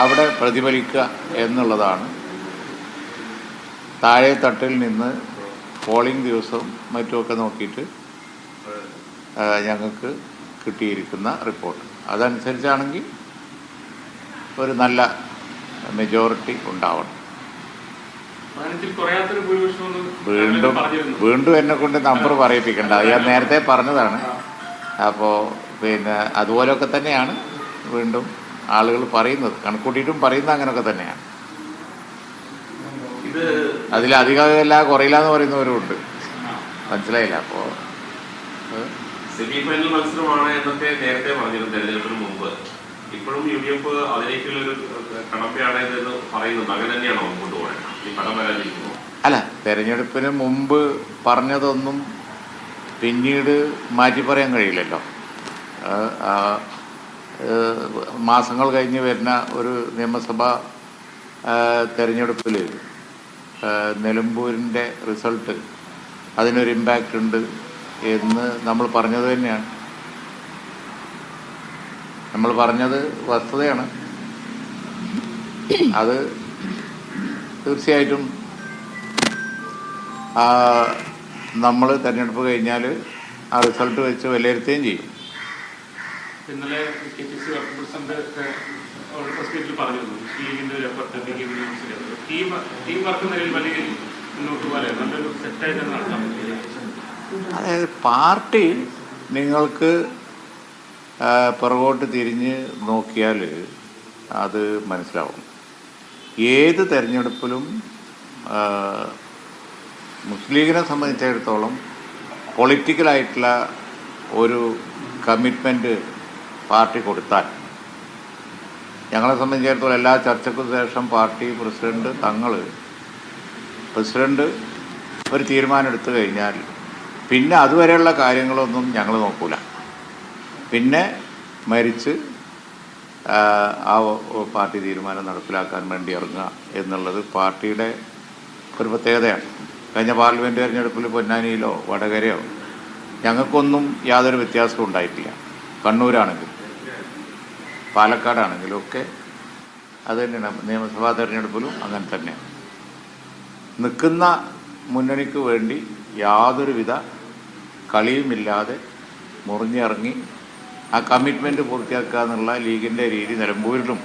അവിടെ പ്രതിഫലിക്കുക എന്നുള്ളതാണ്. താഴെ തട്ടിൽ നിന്ന് പോളിംഗ് ദിവസവും മറ്റുമൊക്കെ നോക്കിയിട്ട് ഞങ്ങൾക്ക് കിട്ടിയിരിക്കുന്ന റിപ്പോർട്ട് അതനുസരിച്ചാണെങ്കിൽ ഒരു നല്ല മെജോറിറ്റി ഉണ്ടാവണം. വീണ്ടും വീണ്ടും എന്നെ കൊണ്ട് നമ്പർ പറയിപ്പിക്കണ്ട. ഞാൻ നേരത്തെ പറഞ്ഞതാണ്. അപ്പോൾ പിന്നെ അതുപോലെയൊക്കെ തന്നെയാണ് വീണ്ടും ആളുകൾ പറയുന്നത്. കണക്കൂട്ടിയിട്ടും പറയുന്നത് അങ്ങനെയൊക്കെ തന്നെയാണ്. അതിലധികമല്ല കുറയില്ല എന്ന് പറയുന്നവരും ഉണ്ട്. മനസ്സിലായില്ല അപ്പോൾ മത്സരമാണ് എന്നൊക്കെ നേരത്തെ പറഞ്ഞിരുന്നു തെരഞ്ഞെടുപ്പിന് മുമ്പ്. ഇപ്പോഴും യു ഡി എഫ് അതിലേക്കുള്ള ഒരു കടമ്പയാണ് എന്ന് പറയുന്നുണ്ട് അങ്ങനെ തന്നെയാണോ മുമ്പോട്ട് പോകുന്നത് ഈ കടം അല്ല തെരഞ്ഞെടുപ്പിന് മുമ്പ് പറഞ്ഞതൊന്നും പിന്നീട് മാറ്റി പറയാൻ കഴിയില്ലല്ലോ മാസങ്ങൾ കഴിഞ്ഞ് വരുന്ന ഒരു നിയമസഭാ തെരഞ്ഞെടുപ്പിൽ നിലമ്പൂരിന്റെ റിസൾട്ട് അതിനൊരു ഇമ്പാക്റ്റ് ഉണ്ട് എന്ന് നമ്മൾ പറഞ്ഞത് തന്നെയാണ്. നമ്മൾ പറഞ്ഞത് വസ്തുതയാണ്. അത് തീർച്ചയായിട്ടും നമ്മൾ തിരഞ്ഞെടുപ്പ് കഴിഞ്ഞാൽ ആ റിസൾട്ട് വെച്ച് വിലയിരുത്തുകയും ചെയ്യും. ഇന്നലെ K P C work president ഹോസ്പിറ്റലിൽ പറഞ്ഞിരുന്നു. ലീഗിന്റെ ഒരു എഫർട്ട് ടീം ടീം വർക്ക് നിലയിൽ വലിയ മുന്നോട്ട് പോലെ നല്ലൊരു സെറ്റായിട്ട് നടത്താൻ അതായത് പാർട്ടി നിങ്ങൾക്ക് പുറകോട്ട് തിരിഞ്ഞ് നോക്കിയാൽ അത് മനസ്സിലാവും. ഏത് തെരഞ്ഞെടുപ്പിലും മുസ്ലിം ലീഗിനെ സംബന്ധിച്ചിടത്തോളം പൊളിറ്റിക്കലായിട്ടുള്ള ഒരു കമ്മിറ്റ്മെന്റ് പാർട്ടി കൊടുത്താൽ. ഞങ്ങളെ സംബന്ധിച്ചിടത്തോളം എല്ലാ ചർച്ചയ്ക്കും ശേഷം പാർട്ടി പ്രസിഡന്റ് തങ്ങൾ പ്രസിഡന്റ് ഒരു തീരുമാനം എടുത്തു കഴിഞ്ഞാൽ പിന്നെ അതുവരെയുള്ള കാര്യങ്ങളൊന്നും ഞങ്ങൾ നോക്കൂല. പിന്നെ മരിച്ച് ആ, പാർട്ടി തീരുമാനം നടപ്പിലാക്കാൻ വേണ്ടി ഇറങ്ങുക എന്നുള്ളത് പാർട്ടിയുടെ ഒരു പ്രത്യേകതയാണ്. കഴിഞ്ഞ പാർലമെന്റ് തിരഞ്ഞെടുപ്പിൽ പൊന്നാനിയിലോ വടകരയോ ഞങ്ങൾക്കൊന്നും യാതൊരു വ്യത്യാസവും ഉണ്ടായിട്ടില്ല. കണ്ണൂരാണെങ്കിലും. പാലക്കാടാണെങ്കിലും ഒക്കെ അത് തന്നെയാണ് നിയമസഭാ തെരഞ്ഞെടുപ്പിലും അങ്ങനെ തന്നെ. നിൽക്കുന്ന മുന്നണിക്ക് വേണ്ടി യാതൊരുവിധ കളിയുമില്ലാതെ മുറിഞ്ഞിറങ്ങി ആ കമ്മിറ്റ്മെന്റ് പൂർത്തിയാക്കുക എന്നുള്ള ലീഗിന്റെ രീതി നിലമ്പൂരിലും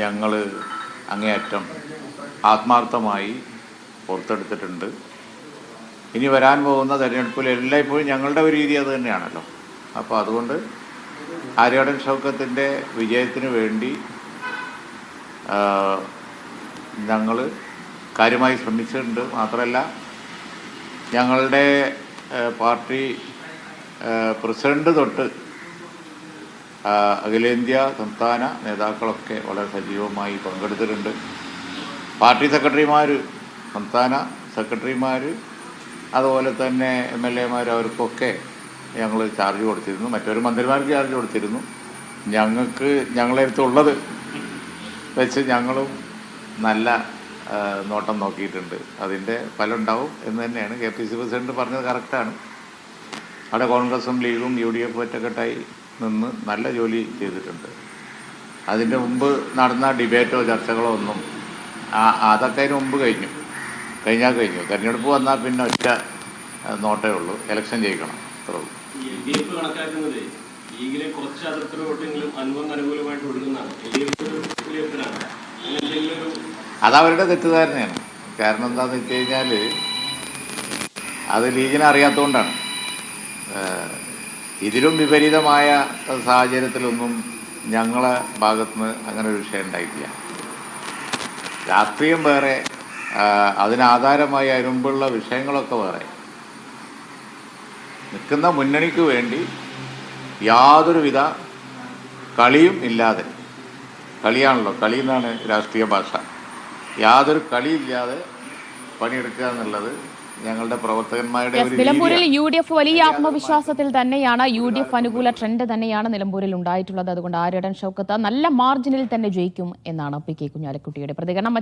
ഞങ്ങൾ അങ്ങേയറ്റം ആത്മാർത്ഥമായി പുറത്തെടുത്തിട്ടുണ്ട്. ഇനി വരാൻ പോകുന്ന തെരഞ്ഞെടുപ്പിൽ എല്ലായ്പ്പോഴും ഞങ്ങളുടെ ഒരു രീതി അത് തന്നെയാണല്ലോ. അപ്പോൾ അതുകൊണ്ട് ആര്യാടൻ ഷൗക്കത്തിന്റെ വിജയത്തിന് വേണ്ടി ഞങ്ങൾ കാര്യമായി ശ്രമിച്ചിട്ടുണ്ട്. മാത്രമല്ല ഞങ്ങളുടെ പാർട്ടി പ്രസിഡന്റ് തൊട്ട് അഖിലേന്ത്യാ സംസ്ഥാന നേതാക്കളൊക്കെ വളരെ സജീവമായി പങ്കെടുത്തിട്ടുണ്ട്. പാർട്ടി സെക്രട്ടറിമാർ സംസ്ഥാന സെക്രട്ടറിമാർ അതുപോലെ തന്നെ എം എൽ എമാർ അവർക്കൊക്കെ ഞങ്ങൾ ചാർജ് കൊടുത്തിരുന്നു. മറ്റൊരു മന്ത്രിമാർക്ക് ചാർജ് കൊടുത്തിരുന്നു. ഞങ്ങൾക്ക് ഞങ്ങളെ അടുത്തുള്ളത് വെച്ച് ഞങ്ങളും നല്ല നോട്ടം നോക്കിയിട്ടുണ്ട്. അതിന്റെ ഫലം ഉണ്ടാവും എന്ന് തന്നെയാണ് കെ പി സി പ്രസിഡന്റ് പറഞ്ഞത് കറക്റ്റാണ് അവിടെ കോൺഗ്രസും ലീഗും യു ഡി എഫ് ഒറ്റക്കെട്ടായി നിന്ന് നല്ല ജോലി ചെയ്തിട്ടുണ്ട്. അതിന്റെ മുമ്പ് നടന്ന ഡിബേറ്റോ ചർച്ചകളോ ഒന്നും അതൊക്കെ അതിന് മുമ്പ് കഴിഞ്ഞു. കഴിഞ്ഞാൽ കഴിഞ്ഞു. തെരഞ്ഞെടുപ്പ് വന്നാൽ പിന്നെ ഒറ്റ നോട്ടേ ഉള്ളൂ. ഇലക്ഷൻ ജയിക്കണം. അത്രേ കണക്കാക്കുന്നത് ലീഗിലെ കുറച്ച് അതിർത്തി വോട്ടെങ്കിലും അനുകൂലമായിട്ട് ഒഴുകുന്നതാണ്. അതവരുടെ തെറ്റിദ്ധാരണയാണ്. കാരണം എന്താണെന്ന് വെച്ച് കഴിഞ്ഞാൽ അത് ലീഗിനെ അറിയാത്തതുകൊണ്ടാണ് ഇതിലും വിപരീതമായ സാഹചര്യത്തിലൊന്നും ഞങ്ങളെ ഭാഗത്തുനിന്ന് അങ്ങനെ ഒരു വിഷയം ഉണ്ടായിട്ടില്ല. രാഷ്ട്രീയം വേറെ അതിനാധാരമായി അരുമ്പുള്ള വിഷയങ്ങളൊക്കെ വേറെ. നിൽക്കുന്ന മുന്നണിക്ക് വേണ്ടി യാതൊരുവിധ കളിയും ഇല്ലാതെ കളിയാണല്ലോ കളി എന്നാണ് രാഷ്ട്രീയ ഭാഷ. യാതൊരു കളിയില്ലാതെ പണിയെടുക്കുക എന്നുള്ളത് ഞങ്ങളുടെ പ്രവർത്തകന്മാരുടെ നിലമ്പൂരിൽ. യു ഡി എഫ് വലിയ ആത്മവിശ്വാസത്തിൽ തന്നെയാണ് യു ഡി എഫ് അനുകൂല ട്രെൻഡ് തന്നെയാണ് നിലമ്പൂരിൽ ഉണ്ടായിട്ടുള്ളത്. അതുകൊണ്ട് ആര്യടൻ ഷൗക്കത്ത് നല്ല മാർജിനിൽ തന്നെ ജയിക്കും എന്നാണ് പി കെ കുഞ്ഞാലിക്കുട്ടിയുടെ പ്രതികരണം.